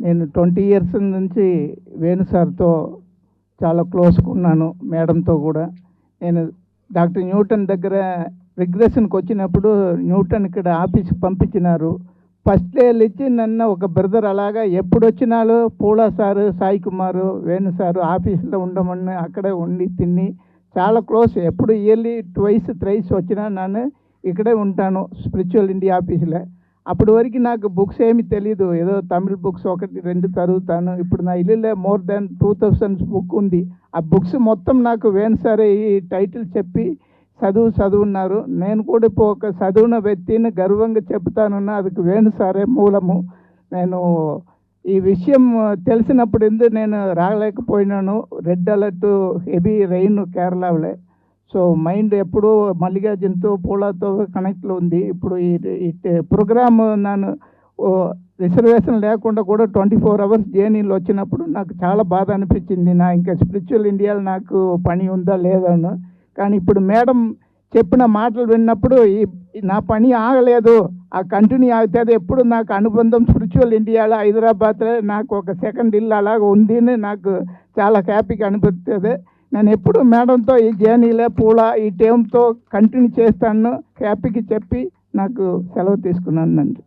నేను twenty years నుంచి వేణు సార్తో చాలా క్లోజ్గా ఉన్నాను మేడంతో కూడా. నేను డాక్టర్ న్యూటన్ దగ్గర రిగ్రెషన్కి వచ్చినప్పుడు న్యూటన్ ఇక్కడ ఆఫీస్కి పంపించినారు. ఫస్ట్ డే ఇచ్చి నన్ను ఒక బ్రదర్ అలాగా ఎప్పుడు వచ్చినాలో పూలా సారు సాయి కుమారు వేణు సారు ఆఫీస్లో ఉండమని అక్కడే ఉండి తిని చాలా క్లోజ్. ఎప్పుడు ఇయర్లీ ట్వైస్ త్రైస్ వచ్చినా నన్ను ఇక్కడే ఉంటాను స్పిరిచువల్ ఇండియా ఆఫీస్లో. అప్పటి వరకు నాకు బుక్స్ ఏమి తెలియదు ఏదో తమిళ్ బుక్స్ ఒకటి రెండు చదువుతాను. ఇప్పుడు నా ఇల్లులో more than two thousands book ఉంది. ఆ బుక్స్ మొత్తం నాకు వేణు సరే ఈ టైటిల్ చెప్పి చదువు చదువున్నారు. నేను కూడా ఇప్పుడు ఒక చదువున వ్యక్తిని గర్వంగా చెప్తానున్నా అదికి వేణు సరే మూలము. నేను ఈ విషయం తెలిసినప్పుడు ఎందుకు నేను రాలేకపోయినాను? రెడ్ అలర్ట్ హెవీ రెయిన్ కేరళలో సో మైండ్ ఎప్పుడూ మల్లిగార్జునతో పూలతో కనెక్ట్లో ఉంది. ఇప్పుడు ఈ ప్రోగ్రామ్ నన్ను రిజర్వేషన్ లేకుండా కూడా ట్వంటీ ఫోర్ అవర్స్ జర్నీలు వచ్చినప్పుడు నాకు చాలా బాధ అనిపించింది. నా ఇంకా స్పిరిచువల్ ఇండియాలో నాకు పని ఉందా లేదను కానీ ఇప్పుడు మేడం చెప్పిన మాటలు విన్నప్పుడు ఈ నా పని ఆగలేదు. ఆ కంటిన్యూ అవుతుంది ఎప్పుడు నాకు అనుబంధం స్పిరిచువల్ ఇండియాలో హైదరాబాద్లో నాకు ఒక సెకండ్ ఇల్లు అలాగ ఉంది అని నాకు చాలా హ్యాపీగా అనిపిస్తుంది. నేను ఎప్పుడు మేడంతో ఈ జర్నీలే పూల ఈ టైంతో కంటిన్యూ చేస్తాను. హ్యాపీకి చెప్పి నాకు సెలవు తీసుకున్నాను నండి